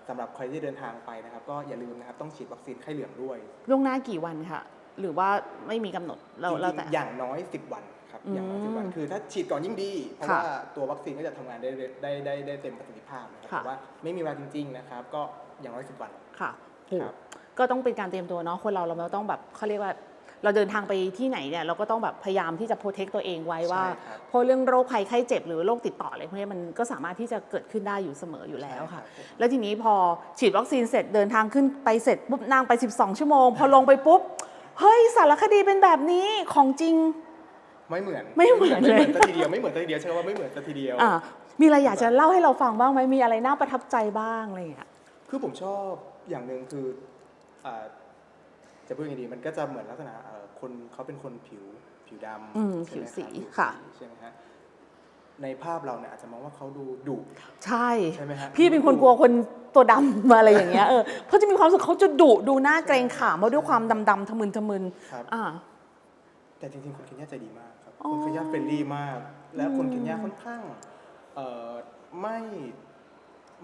Speaker 2: สำหรับใครที่เดินทางไปนะครับ ก็อย่าลืมนะครับต้องฉีดวัคซีนไข้เหลืองด้วย
Speaker 1: ล่วงหน้ากี่วันค่ะ หรือว่าไม่มีกำหนดเรา
Speaker 2: จ
Speaker 1: เรา
Speaker 2: ริง
Speaker 1: แต่
Speaker 2: ๆอย่างน้อย 10 วันครับอย่างน้อย
Speaker 1: อืม
Speaker 2: 10วันคือถ้าฉีดก่อนยิ่งดี เพราะ
Speaker 1: ค่ะ
Speaker 2: ว่าตัววัคซีนก็จะทำงานได้ได้ได้ได้เต็มประสิทธิภาพนะครับ
Speaker 1: ค่ะ
Speaker 2: แต่ว่าไม่มีเวลาจริง ๆ นะครับ ก็อย่างน้อย10วัน
Speaker 1: ค่ะ
Speaker 2: ครับ
Speaker 1: ก็ต้องเป็นการเตรียมตัวเนาะคนเราเราไม่ต้องแบบเขาเรียกว่า เราเดินทางไปที่ไหนเนี่ยเราก็ต้องแบบพยายามที่จะโปรเทคตัวเองไว้ว่า
Speaker 2: ใช่ครับ
Speaker 1: เพราะเรื่องโรคภัยไข้เจ็บหรือโรคติดต่ออะไรพวกนี้มันก็สามารถที่จะเกิดขึ้นได้อยู่เสมออยู่แล้วค่ะ
Speaker 2: ใช่รับผม
Speaker 1: แล้วทีนี้พอฉีดวัคซีนเสร็จเดินทางขึ้นไปเสร็จปุ๊บนั่งไป 12 ชั่วโมง พอลงไปปุ๊บเฮ้ยสารคดีเป็นแบบนี้ของจริง
Speaker 2: ไม่เหมือน
Speaker 1: ไม่เหมือน
Speaker 2: ไม่เหมือน
Speaker 1: เลย
Speaker 2: ซะทีเดียวไม่เหมือนซะทีเดียวใช่ไหมว่าไม่เหมือนซะทีเดียว
Speaker 1: อ่ามีอะไรอยากจะเล่าให้เราฟังบ้างไหมมีอะไรน่าประทับใจบ้างอะไรอย่างเงี้ย
Speaker 2: คือผมชอบอย่างหนึ่งคืออ่า จะพูดยังไงดีมันก็จะเหมือนลักษณะเอ่อคนเขาเป็นคนผิวผิวด
Speaker 1: อืมำ
Speaker 2: ใช่ไหม
Speaker 1: ผิวสี
Speaker 2: รับผิว
Speaker 1: ค่ะ
Speaker 2: ใช่ไหมฮะในภาพเราเนี่ยอาจจะมองว่าเขาดูดุ
Speaker 1: ใช่
Speaker 2: ใช่ไหมฮะ
Speaker 1: พี่เป็นคนกลัวคนตัวดำมาอะไรอย่างเงี้ยเออเขาจะมีความรู้สึกเขาจะดุดูหน้าเกรงขามมาด้วยความดำๆทะมึนทะมึน
Speaker 2: ครับ
Speaker 1: อ่า
Speaker 2: แต่จริงๆ คนเคนยาใจดีมากครับ
Speaker 1: อ๋อ
Speaker 2: คนเคนยาเฟรนลี่มาก และคนเคนยาค่อนข้างเอ่อไม่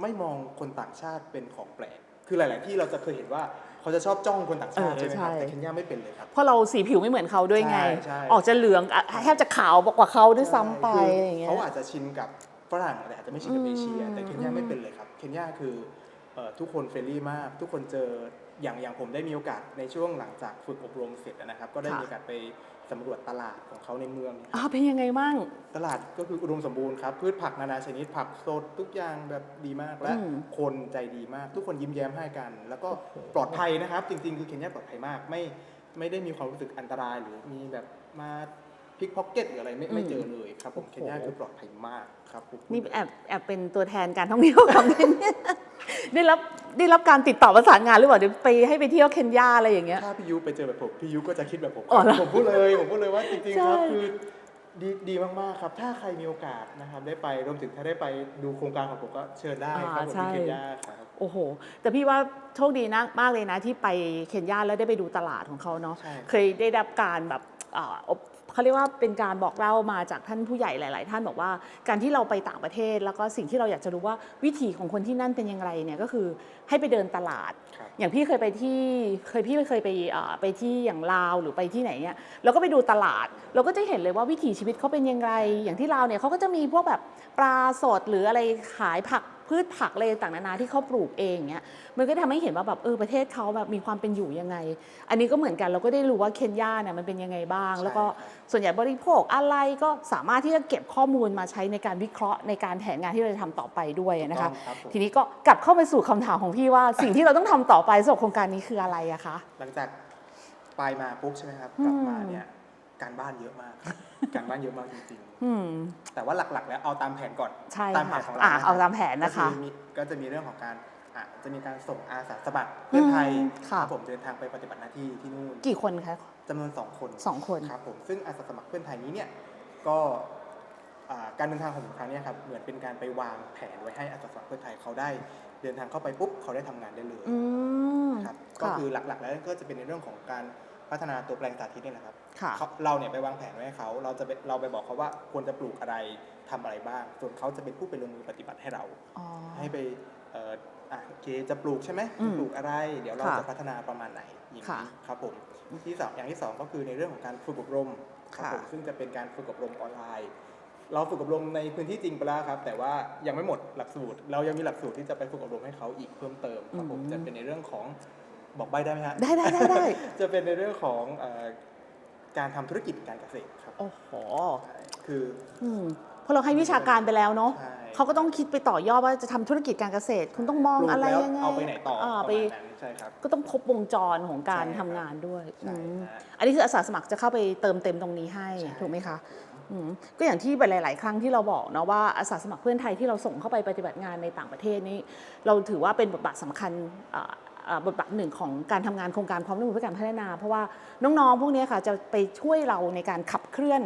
Speaker 2: ไม่มองคนต่างชาติเป็นของแปลก คือหลาย ๆ ที่เราจะเคยเห็นว่า เขาจะชอบจ้องคนต่างชาติ
Speaker 1: เออ
Speaker 2: ใช่ไหมครับ
Speaker 1: ใช่
Speaker 2: แต่เคนยาไม่เป็นเลยครับ
Speaker 1: เพราะเราสีผิวไม่เหมือนเขาด้วยไง
Speaker 2: ใช่ใช่
Speaker 1: ออกจะเหลืองอะแทบจะขาวกว่าเขาด้วยซ้ำไป
Speaker 2: คือ
Speaker 1: อะไรอย่างเงี้ย
Speaker 2: เขาอาจจะชินกับฝรั่งแต่อาจจะไม่ชินกับ
Speaker 1: อืม
Speaker 2: เอเชียแต่เคนยา
Speaker 1: อืม
Speaker 2: ไม่เป็นเลยครับ เคนยาคือเอ่อทุกคนเฟรนลี่มาก ทุกคนเจออย่างอย่างผมได้มีโอกาสในช่วงหลังจากฝึกอบรมเสร็จนะครับ ก็ได้มีโอกาสไป สำรวจตลาดของเขาในเมือง
Speaker 1: อ่าเป็นยังไงบ้าง
Speaker 2: ตลาดก็คืออุดมสมบูรณ์ครับพืชผักนานาชนิดผักสดทุกอย่างแบบดีมากและ
Speaker 1: อืม
Speaker 2: คนใจดีมาก ทุกคนยิ้มแย้มให้กัน แล้วก็ปลอดภัยนะครับ จริง ๆ คือเคนยาปลอดภัยมากไม่ไม่ได้มีความรู้สึกอันตรายหรือมีแบบมา พิกพ็อกเก็ตหรืออะไรไม่ไม่เจอเลยครับผมเคนยาคือปลอดภัยมากครับผม
Speaker 1: นี่แอบแอบเป็นตัวแทนการท่องเที่ยวคำนี้เนี่ยได้รับได้รับการติดต่อประสานงานหรือเปล่าเดี๋ยวไปให้ไปเที่ยวเคนยาอะไรอย่างเงี้ย
Speaker 2: ถ้าพี่ยุไปเจอแบบผมพี่ยุก็จะคิดแบบผม
Speaker 1: อ๋อเหรอ
Speaker 2: ผมพูดเลยผมพูดเลยว่าจริง
Speaker 1: ใช่
Speaker 2: ๆครับคือดีดีมากๆครับ ถ้าใครมีโอกาสนะครับได้ไปรวมถึงถ้าได้ไปดูโครงการของผมก็เชิญได้ครับผมที่เคนยาครับ
Speaker 1: โอ้โห แต่พี่ว่าโชคดีนะมากเลยนะที่ไปเคนยาแล้วได้ไปดูตลาดของเขาเนาะ
Speaker 2: ใช่
Speaker 1: เคยได้รับการแบบอ่าอบ เขาเรียกว่าเป็นการบอกเล่ามาจากท่านผู้ใหญ่หลาย ๆ ท่านบอกว่า การที่เราไปต่างประเทศ แล้วก็สิ่งที่เราอยากจะรู้ว่าวิถีของคนที่นั่นเป็นยังไงเนี่ยก็คือให้ไปเดินตลาด
Speaker 2: ครับ
Speaker 1: อย่างพี่เคยไปที่เคยพี่เคยไปอ่าไปที่อย่างลาวหรือไปที่ไหนเนี่ยเราก็ไปดูตลาด เราก็จะเห็นเลยว่าวิถีชีวิตเขาเป็นยังไงอย่างที่ลาวเนี่ยเขาก็จะมีพวกแบบปลาสดหรืออะไรขายผักพืชผักอะไรต่างๆนานาที่เขาปลูกเองเงี้ยมันก็ทำให้เห็นว่าแบบเออประเทศเขาแบบมีความเป็นอยู่ยังไง อันนี้ก็เหมือนกันเราก็ได้รู้ว่าเคนยาเนี่ยมันเป็นยังไงบ้าง
Speaker 2: ใช่
Speaker 1: แล้วก็
Speaker 2: ครับ
Speaker 1: ส่วนใหญ่บริโภคอะไรก็สามารถที่จะเก็บข้อมูลมาใช้ในการวิเคราะห์ในการแผนงานที่เราจะทำต่อไปด้วยนะคะ
Speaker 2: ถูกต้องครับผม
Speaker 1: ทีนี้ก็กลับเข้าไปสู่คำถามของพี่ว่าสิ่งที่เราต้องทำต่อไปสำหรับโครงการนี้คืออะไรอะคะ
Speaker 2: หลังจากไปมาปุ๊บใช่ไหมครับ
Speaker 1: อืม
Speaker 2: กลับมาเนี่ย การบ้านเยอะมาก การบ้านเยอะมากจริง
Speaker 1: อืม
Speaker 2: ๆแต่ว่าหลักๆ แล้วเอาตามแผนก่อน
Speaker 1: ใช่
Speaker 2: ตามแผ
Speaker 1: ค่ะ
Speaker 2: นของเรา
Speaker 1: อ่า
Speaker 2: นะ
Speaker 1: เอาตามแผนนะคะ
Speaker 2: ก็อมีก็จะมีเรื่องของการอะจะมีการส่งอาสาสมัครเพื่อนไทย
Speaker 1: อืมค่ะ
Speaker 2: รับผมเดินทางไปปฏิบัติหน้าที่ที่นู่น
Speaker 1: กี่คนคะ
Speaker 2: จำนวน 2 คน
Speaker 1: สองคน
Speaker 2: ครับผมซึ่งอาสาสมัครเพื่อนไทยนี้เนี่ยก็อ่าการเดินทางของผมครั้งเนี้ยครับเหมือนเป็นการไปวางแผนไว้ให้อาสาสมัครเพื่อนไทยเขาได้เดินทางเข้าไปปุ๊บเขาได้ทำงานได้เลย
Speaker 1: อืม
Speaker 2: ครับก็
Speaker 1: ค่ะ
Speaker 2: คือหลักๆแล้วก็จะเป็นในเรื่องของการ พัฒนาตัวแปลงสาธิตนี่แหละครับ
Speaker 1: ค่ะ
Speaker 2: เขาเราเนี่ยไปวางแผนไว้ให้เขาเราจะไปเราไปบอกเขาว่าควรจะปลูกอะไรทำอะไรบ้าง ส่วนเขาจะเป็นผู้ไปลงมือปฏิบัติให้เรา
Speaker 1: อ๋อ
Speaker 2: ให้ไปเอ่ออะโอเคจะปลูกใช่ไหม
Speaker 1: อืม
Speaker 2: ปลูกอะไร เดี๋ยวเรา
Speaker 1: ค่ะ
Speaker 2: จะพัฒนาประมาณไหนอย่าง
Speaker 1: ค่ะ
Speaker 2: นี้ครับผมที่สองอย่างที่สองก็คือในเรื่องของการฝึกอบรมครับ
Speaker 1: ค่ะ
Speaker 2: ผมซึ่งจะเป็นการฝึกอบรมออนไลน์ เราฝึกอบรมในพื้นที่จริงไปแล้วครับ แต่ว่ายังไม่หมดหลักสูตร เรายังมีหลักสูตรที่จะไปฝึกอบรมให้เขาอีกเพิ่มเติมครับผม
Speaker 1: อืม
Speaker 2: จะเป็นในเรื่องของ บอกใบได้ไหมฮะ
Speaker 1: ได้ได้ได้ได้
Speaker 2: จะเป็นในเรื่องของเอ่อการทำธุรกิจการเกษตรครับ
Speaker 1: โอ้โห
Speaker 2: ใช่คือ
Speaker 1: อืมเพราะเราให้วิชาการไปแล้วเนาะ
Speaker 2: ใช่
Speaker 1: เขาก็ต้องคิดไปต่อยอดว่าจะทำธุรกิจการเกษตร คุณต้องมอง
Speaker 2: ปลูก
Speaker 1: อะไร
Speaker 2: แล้ว
Speaker 1: ยังไง
Speaker 2: เอาไปไหนต่อประ
Speaker 1: ไป
Speaker 2: มาณนั้นใช่ครับ
Speaker 1: ก็ต้องครบวงจรของการ
Speaker 2: ใช่ค
Speaker 1: ทำ
Speaker 2: รับ
Speaker 1: งานด้วย
Speaker 2: ใช่
Speaker 1: อืม
Speaker 2: ฮะ
Speaker 1: อันนี้คืออาสาสมัครจะเข้าไปเติมเต็มตรงนี้ให้
Speaker 2: ใช่
Speaker 1: ถูกไหมคะอืมก็อย่างที่หลาย ๆ ครั้งที่เราบอกนะว่าอาสาสมัครเพื่อนไทยที่เราส่งเข้าไปปฏิบัติงานในต่างประเทศนี้ เราถือว่าเป็นบทบาทสำคัญอ่าอ่า บทบาทหนึ่งของการทำงานโครงการความร่วมมือเพื่อการพัฒนา เพราะว่าน้องๆ พวกนี้ค่ะจะไปช่วยเราในการขับเคลื่อน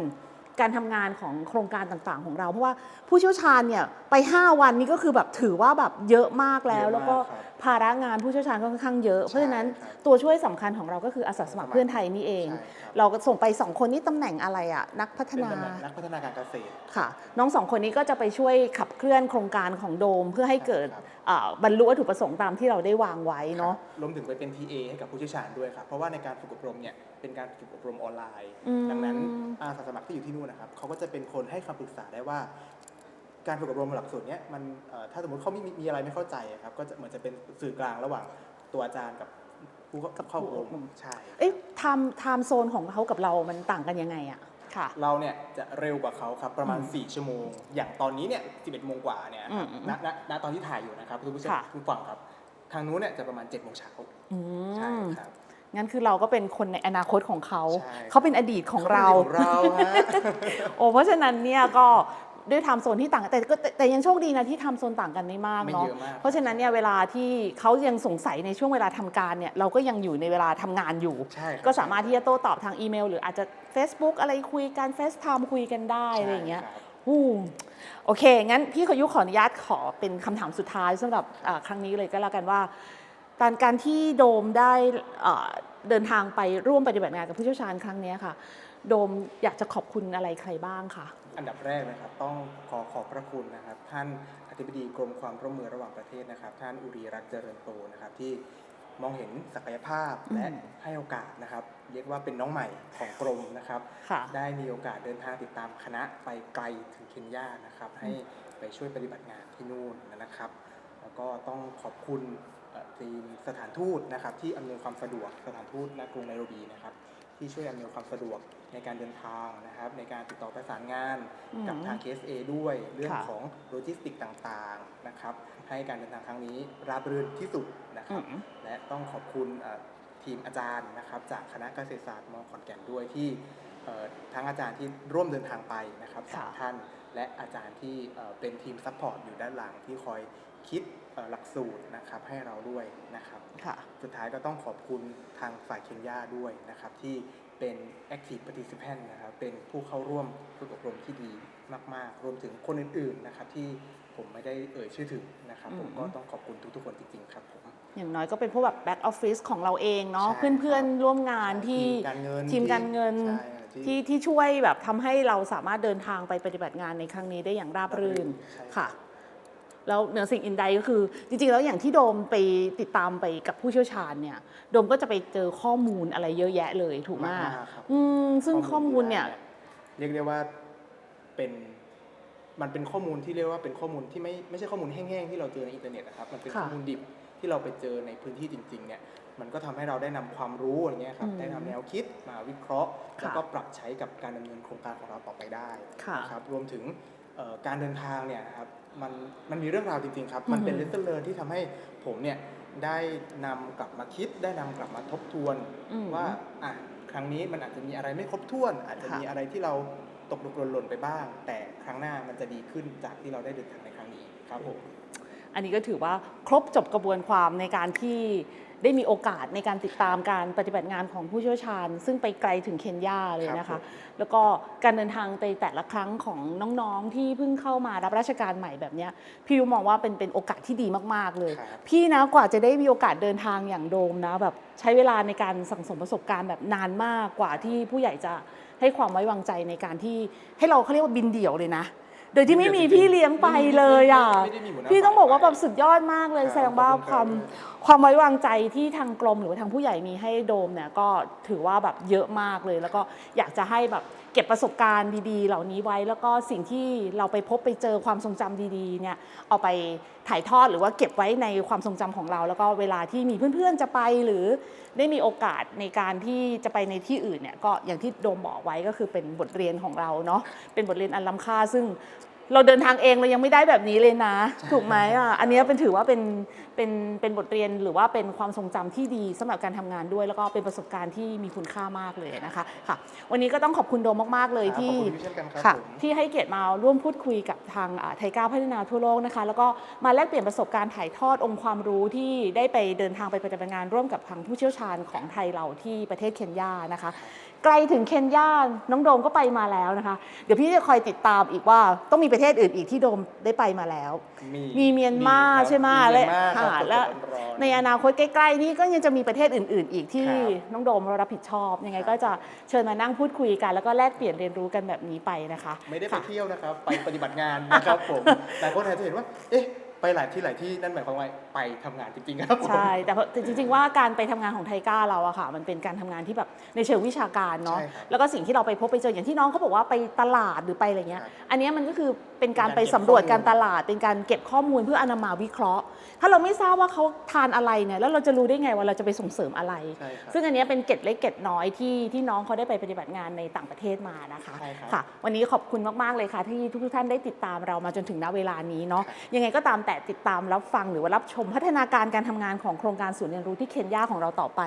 Speaker 1: การทำงานของโครงการต่างๆ ของเรา เพราะว่าผู้เชี่ยวชาญเนี่ยไป 5 วันนี้ก็คือแบบถือว่าแบบเยอะมากแล้ว
Speaker 2: เยอะมาก
Speaker 1: แล้วก็
Speaker 2: ครับ
Speaker 1: ภาระงานผู้เชี่ยวชาญก็ค่อนข้างเยอะ เพราะฉะนั้น
Speaker 2: ใช่ครับ
Speaker 1: ตัวช่วยสำคัญของเราก็คืออาสาสมัครเพื่อนไทยนี่เอง
Speaker 2: ใช่ครับ
Speaker 1: เราก็ส่งไป 2 คนนี้ตำแหน่งอะไรอะนักพัฒ
Speaker 2: เป็น
Speaker 1: นา
Speaker 2: ตำแหน่งนักพัฒนาการเกษตร
Speaker 1: ค่ะ น้องสองคนนี้ก็จะไปช่วยขับเคลื่อนโครงการของโดม เพื่อให้เกิด
Speaker 2: ครับ
Speaker 1: อ่าบรรลุวัตถุประสงค์ตามที่เราได้วางไว้เนาะ
Speaker 2: รวมถึงไปเป็น TA ให้กับผู้เชี่ยวชาญด้วยครับเพราะว่าในการฝึกอบรมเนี่ยเป็นการฝึกอบรมออนไลน์
Speaker 1: อืม
Speaker 2: ดังนั้นอาสาสมัครที่อยู่ที่นู่นนะครับเขาก็จะเป็นคนให้คำปรึกษาได้ว่า การฝึกอบรมหลักสูตรเนี้ยมันเอ่อถ้าสมมติเขามีมีอะไรไม่เข้าใจอะครับก็จะเหมือนจะเป็นสื่อกลางระหว่างตัวอาจารย์กับผู้เข้าเข้าอบรมใช่
Speaker 1: เอ๊ะไทม์ไทม์โซนของเขากับเรามันต่างกันยังไงอะค่ะ
Speaker 2: เราเนี่ยจะเร็วกว่าเขาครับประมาณ
Speaker 1: อืม
Speaker 2: 4ชั่วโมง อย่างตอนนี้เนี่ย11โมงกว่าเนี่ย
Speaker 1: อืมอืม
Speaker 2: ณณณตอนที่ถ่ายอยู่นะครับทุกผู้ชม
Speaker 1: ค่ะ
Speaker 2: ทุกฝั่งครับทางนู้นเนี่ยจะประมาณ7โมงเช้า
Speaker 1: อื
Speaker 2: ใช่
Speaker 1: ม
Speaker 2: ครับ
Speaker 1: งั้นคือเราก็เป็นคนในอนาคตของเขา
Speaker 2: ใช่
Speaker 1: เขาเป็นอดีตของเรา
Speaker 2: ของเราฮะ
Speaker 1: โอ้เพราะฉะนั้นเนี่ยก็ ด้วยไทม์โซนที่ต่างกันแต่ก็แต่แต่ยังโชคดีนะที่ไทม์โซนต่างกันไม่มาก
Speaker 2: ไม่
Speaker 1: เนาะ
Speaker 2: เยอะมาก
Speaker 1: เพราะฉะนั้นเนี่ยเวลาที่เขายังสงสัยในช่วงเวลาทำการเนี่ยเราก็ยังอยู่ในเวลาทำงานอยู่
Speaker 2: ใช่ครับ
Speaker 1: ก็สามารถที่จะโต้ตอบทางอีเมล หรืออาจจะ Facebook อะไรคุยกันเฟซไทม์คุยกันได้อะไรอย่างเงี้ย
Speaker 2: ใช่ครับ
Speaker 1: อู้โอเค งั้นพี่ขอยุขออนุญาตขอเป็นคำถามสุดท้ายสำหรับอ่าครั้งนี้เลยก็แล้วกันว่าการการที่โดมได้อ่าเดินทางไปร่วมปฏิบัติงานกับผู้เชี่ยวชาญครั้งเนี้ยค่ะ โดมอยากจะขอบคุณอะไรใครบ้างคะ
Speaker 2: อันดับแรกนะครับต้องขอขอบพระคุณนะครับ ท่านอธิบดีกรมความร่วมมือระหว่างประเทศนะครับ ท่านอุรีรัตน์เจริญโตนะครับที่มองเห็นศักยภาพและ
Speaker 1: อืม
Speaker 2: ให้โอกาสนะครับ เรียกว่าเป็นน้องใหม่ของกรมนะครับ
Speaker 1: ค่ะ
Speaker 2: ได้มีโอกาสเดินทางติดตามคณะไปไกลถึงเคนยานะครับ ให้ไปช่วยปฏิบัติงานที่นู่นนะครับ แล้วก็ต้องขอบคุณเอ่อทีมสถานทูตนะครับ ที่อำนวยความสะดวกสถานทูตณกรุงไนโรบีนะครับ ที่ช่วยอำนวยความสะดวกในการเดินทางนะครับ ในการติดต่อประสานงาน
Speaker 1: อืม
Speaker 2: กับทาง KSA ด้วยเรื่อง
Speaker 1: ค่ะ
Speaker 2: ของโลจิสติกต่างๆนะครับ ให้การเดินทางครั้งนี้ราบรื่นที่สุดนะครับ
Speaker 1: อืม
Speaker 2: และต้องขอบคุณเอ่อทีมอาจารย์นะครับ จากคณะเกษตรศาสตร์มขอนแก่นด้วยที่เอ่อทั้งอาจารย์ที่ร่วมเดินทางไปนะครับสาม
Speaker 1: ค่ะ
Speaker 2: ท่านและอาจารย์ที่เอ่อเป็นทีมซัพพอร์ตอยู่ด้านหลังที่คอยคิดเอ่อหลักสูตรนะครับให้เราด้วยนะครับ
Speaker 1: ค่ะ
Speaker 2: สุดท้ายก็ต้องขอบคุณทางฝ่ายเคนยาด้วยนะครับ ที่เป็น active participant นะครับ เป็นผู้เข้าร่วมฝึกอบรมที่ดีมากๆ รวมถึงคนอื่นๆนะครับที่ผมไม่ได้เอ่ยชื่อถึงนะครับ ผม
Speaker 1: อืม
Speaker 2: ก็ต้องขอบคุณทุกๆคนจริงๆครับผม
Speaker 1: อย่างน้อยก็เป็นพวกแบบแบ็กออฟฟิศของเราเองเนาะ
Speaker 2: ใช่
Speaker 1: เพื่อนๆร่วมงานที่
Speaker 2: ทีมการเงิน
Speaker 1: ทีมการเงิน
Speaker 2: ใช่ที่
Speaker 1: ที่ที่ช่วยแบบทำให้เราสามารถเดินทางไปปฏิบัติงานในครั้งนี้ได้อย่างราบรื่น
Speaker 2: ใช่
Speaker 1: ค่ะ แล้วเหนือสิ่งอื่นใดก็คือ จริงๆ แล้วอย่างที่โดมไปติดตามไปกับผู้เชี่ยวชาญเนี่ย โดมก็จะไปเจอข้อมูลอะไรเยอะแยะเลยถูกไหม
Speaker 2: มากๆครับ
Speaker 1: อืมซึ่งข้อมูลเนี่ย
Speaker 2: เรียกได้ว่าเป็นมันเป็นข้อมูลที่เรียกว่าเป็นข้อมูลที่ไม่ไม่ใช่ข้อมูลแห้งๆที่เราเจอในอินเทอร์เน็ตนะครับมันเป็น
Speaker 1: ค่ะ
Speaker 2: ข้อมูลดิบที่เราไปเจอในพื้นที่จริงๆเนี่ยมันก็ทำให้เราได้นำความรู้อะไรเงี้ยครับ
Speaker 1: อืม
Speaker 2: ได้ทำแนวคิดมาวิเคราะห์
Speaker 1: ค่ะ
Speaker 2: แล้วก็ปรับใช้กับการดำเนินโครงการของเราต่อไปได้
Speaker 1: ค่ะ
Speaker 2: นะครับรวมถึงเอ่อ การเดินทางเนี่ยนะครับมันมันมีเรื่องราวจริงๆครับ มันเป็น
Speaker 1: อื
Speaker 2: เล
Speaker 1: อ
Speaker 2: ส
Speaker 1: ฮึ
Speaker 2: เ e อร์ที่ทำให้ผมเนี่ยได้นำกลับมาคิด ได้นำกลับมาทบทวน
Speaker 1: อืม
Speaker 2: ว่าอะครั้งนี้มันอาจจะมีอะไรไม่ครบถ้วน อาจจะ
Speaker 1: ค่ะ
Speaker 2: มีอะไรที่เราตกหลุกหล่นๆไปบ้าง แต่ครั้งหน้ามันจะดีขึ้นจากที่เราได้เดินทางในครั้งนี้ครับผม
Speaker 1: อันนี้ก็ถือว่าครบจบกระบวนความในการที่ ได้มีโอกาสในการติดตามการปฏิบัติงานของผู้เชี่ยวชาญ ซึ่งไปไกลถึงเคนยาเลยนะ
Speaker 2: ครั
Speaker 1: คะ
Speaker 2: บผม
Speaker 1: แล้วก็การเดินทางในแต่ละครั้งของน้องๆ ที่เพิ่งเข้ามารับราชการใหม่แบบเนี้ยพี่ยุมองว่าเป็นเป็นโอกาสที่ดีมากๆเลย
Speaker 2: ครับ
Speaker 1: พี่นะกว่าจะได้มีโอกาสเดินทางอย่างโดมนะแบบใช้เวลาในการสั่งสมประสบการณ์แบบนานมากกว่าที่ผู้ใหญ่จะให้ความไว้วางใจในการที่ให้เราเขาเรียกว่าบินเดี่ยวเลยนะ โดยที่ไม่มีพี่เลี้ยงไปเลยอะ
Speaker 2: ไม่ได้มีหัวหน้า
Speaker 1: พี่ต้องบอกว่า
Speaker 2: ฝ่าย
Speaker 1: แบบสุดยอดมากเลย
Speaker 2: ครับ
Speaker 1: แสดงว่า
Speaker 2: ขอบคุณ
Speaker 1: ความ
Speaker 2: ครับ
Speaker 1: ความไว้วางใจที่ทางกรมหรือว่าทางผู้ใหญ่มีให้โดมเนี่ยก็ถือว่าแบบเยอะมากเลย แล้วก็อยากจะให้แบบเก็บประสบการณ์ดีๆ เหล่านี้ไว้ แล้วก็สิ่งที่เราไปพบไปเจอความทรงจำดีๆเนี่ยเอาไปถ่ายทอดหรือว่าเก็บไว้ในความทรงจำของเรา แล้วก็เวลาที่มีเพื่อนๆจะไปหรือได้มีโอกาสในการที่จะไปในที่อื่นเนี่ยก็อย่างที่โดมบอกไว้ก็คือเป็นบทเรียนของเราเนาะเป็นบทเรียนอันล้ำค่าซึ่ง เราเดินทางเองเรายังไม่ได้แบบนี้เลยนะ ถูกไหมอะอันเนี้ยเป็นถือว่าเป็นเป็นเป็นบทเรียนหรือว่าเป็นความทรงจำที่ดีสำหรับการทำงานด้วย แล้วก็เป็นประสบการณ์ที่มีคุณค่ามากเลยนะคะค่ะ วันนี้ก็ต้องขอบคุณโดมมากๆเลย
Speaker 2: ครับ
Speaker 1: ที่
Speaker 2: ขอบคุณพี่เช่นกันครับ
Speaker 1: ค่ะ
Speaker 2: ผม
Speaker 1: ที่ให้เกียรติมาร่วมพูดคุยกับทางอ่าไทยก้าวพัฒนาทั่วโลกนะคะ แล้วก็มาแลกเปลี่ยนประสบการณ์ถ่ายทอดองค์ความรู้ที่ได้ไปเดินทางไปปฏิบัติงานร่วมกับทางผู้เชี่ยวชาญของไทยเราที่ประเทศเคนยานะคะไกลถึงเคนยา น้องโดมก็ไปมาแล้วนะคะ เดี๋ยวพี่จะคอยติดตามอีกว่าต้องมีประเทศอื่นอีกที่โดมได้ไปมาแล้ว มีเมียนมา
Speaker 2: ครับ
Speaker 1: ใช่ไหม
Speaker 2: มีเมียนมา
Speaker 1: ค่ะ
Speaker 2: ครับ
Speaker 1: และ
Speaker 2: สดๆร้อนๆ
Speaker 1: ในอนาคตใกล้ๆนี่ก็ยังจะมีประเทศอื่น ๆ อีกที่
Speaker 2: ครับ
Speaker 1: น้องโดมรับผิดชอบยังไง ก็จะเชิญมานั่งพูดคุยกัน แล้วก็แลกเปลี่ยนเรียนรู้กันแบบนี้ไปนะคะ
Speaker 2: ไม่ได้ไป
Speaker 1: ค่ะ
Speaker 2: เที่ยวนะครับไปปฏิบัติงานนะครับผมหลายคนอาจจะเห็นว่าเอ๊ะไปไป หลายที่หลายที่นั่นหมายความว่าไปทำงานจริงๆครับผม
Speaker 1: ใช่แต่เพราะแต่จริง ๆ ว่าการไปทำงานของไทก้าเราอะค่ะ มันเป็นการทำงานที่แบบในเชิงวิชาการเนาะ
Speaker 2: ใช่ครับ
Speaker 1: แล้วก็สิ่งที่เราไปพบไปเจออย่างที่น้องเขาบอกว่าไปตลาดหรือไปอะไรเงี้ย
Speaker 2: ครับ
Speaker 1: อันเนี้ยมันก็คือเป็นการ
Speaker 2: เป็นการ
Speaker 1: ไปสำรวจ
Speaker 2: เก็บข้อมูล
Speaker 1: การตลาด เป็นการเก็บข้อมูลเพื่อเอานำมาวิเคราะห์ ถ้าเราไม่ทราบว่าเขาทานอะไรเนี่ยแล้วเราจะรู้ได้ไงว่าเราจะไปส่งเสริมอะไร
Speaker 2: ใช่ครับ
Speaker 1: ซึ่งอันเนี้ยเป็นเกร็ดเล็กเกร็ดน้อยที่ที่น้องเขาได้ไปปฏิบัติงานในต่างประเทศมานะคะ
Speaker 2: ใช่ครับ
Speaker 1: ค่ะ วันนี้ขอบคุณมากๆเลยค่ะ ที่ทุกๆท่านได้ติดตามเรามาจนถึงณเวลานี้เนาะ
Speaker 2: ครับ
Speaker 1: ยังไงก็ตามแต่ติดตามรับฟังหรือว่ารับชมพัฒนาการการทำงานของโครงการศูนย์เรียนรู้ที่เคนยาของเราต่อไป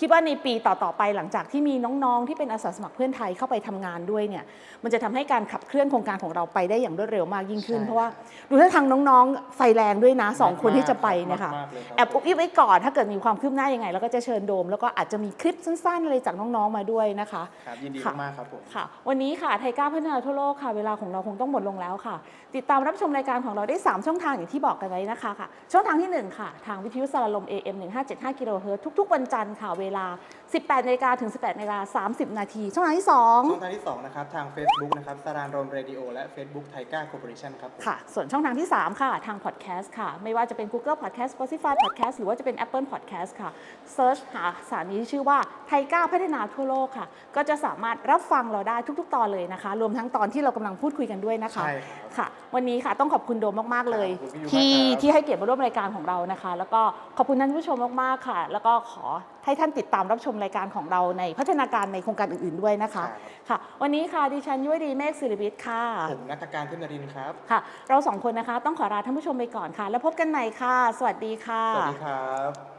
Speaker 1: คิดว่าในปีต่อๆไปหลังจากที่มีน้องๆ ที่เป็นอาสาสมัครเพื่อนไทยเข้าไปทำงานด้วยเนี่ยมันจะทำให้การขับเคลื่อนโครงการของเราไปได้อย่างรวดเร็วมากยิ่งขึ้น
Speaker 2: ใช่
Speaker 1: เพราะว่าดูท่าทางน้องๆ ไฟแรงด้วยนะสองคนที่จะไปเนี่ยค่ะ
Speaker 2: มากๆเลยครับ
Speaker 1: แอบอุบอิบไว้ก่อนถ้าเกิดมีความคืบหน้ายังไงแล้วก็จะเชิญโดม แล้วก็อาจจะมีคลิปสั้นๆอะไรจากน้องๆมาด้วยนะคะ
Speaker 2: ครับยินดี
Speaker 1: ค่ะ
Speaker 2: มากๆครับผม
Speaker 1: ค่ะ วันนี้ค่ะไทก้าพัฒนาทั่วโลกค่ะ เวลาของเราคงต้องหมดลงแล้วค่ะ ติดตามรับชมรายการของเราได้ 3 ช่องทางอย่างที่บอกกันไว้นะคะค่ะช่องทางที่ 1 ค่ะ ทางวิทยุสารลม AM 1575กิโลเฮิรตซ์ทุก ๆ วันจันทร์ค่ะเวลา 18นาฬิกาถึง 18นาฬิกา30 นาทีช่องทางที่
Speaker 2: ช่อง
Speaker 1: 2
Speaker 2: ทางที่ 2 นะครับ ทาง Facebook นะครับสารานรมเรดิโอและ Facebook ไทก้าคอร์ปอเรชั่นครับผม
Speaker 1: ค่ะ ส่วนช่องทางที่ 3 ค่ะ ทางพอดแคสต์ค่ะ ไม่ว่าจะเป็น Google Podcast Spotify Podcast หรือว่าจะเป็น Apple Podcast ค่ะ Search หาสถานีที่ชื่อว่าไทก้าพัฒนาทั่วโลกค่ะ ก็จะสามารถรับฟังเราได้ทุก ๆ ตอนเลยนะคะ รวมทั้งตอนที่เรากำลังพูดคุยกันด้วยนะคะ
Speaker 2: ใช่ครับ
Speaker 1: ค่ะวันนี้ค่ะต้องขอบคุณโดมมาก ๆ เลย
Speaker 2: ขอบคุณพี่
Speaker 1: ที่
Speaker 2: ยูมากครับ
Speaker 1: ที่ให้เกียรติมาร่วมรายการของเรานะคะ แล้วก็ขอบคุณท่านผู้ชมมาก ๆ ค่ะ แล้วก็ขอให้ท่านติดตามรับชมรายการของเราในพัฒนาการในโครงการอื่นๆด้วยนะคะค่ะ วันนี้ค่ะดิฉันยุ้ยดีเมฆศิริวิทย์ค่ะ
Speaker 2: ผมนักการเทพนรินทร์ครับ
Speaker 1: ค่ะ เราสองคนนะคะต้องขอลาท่านผู้ชมไปก่อนค่ะ แล้วพบกันใหม่ค่ะ สวัสดีค่ะ
Speaker 2: สวัสดีครับ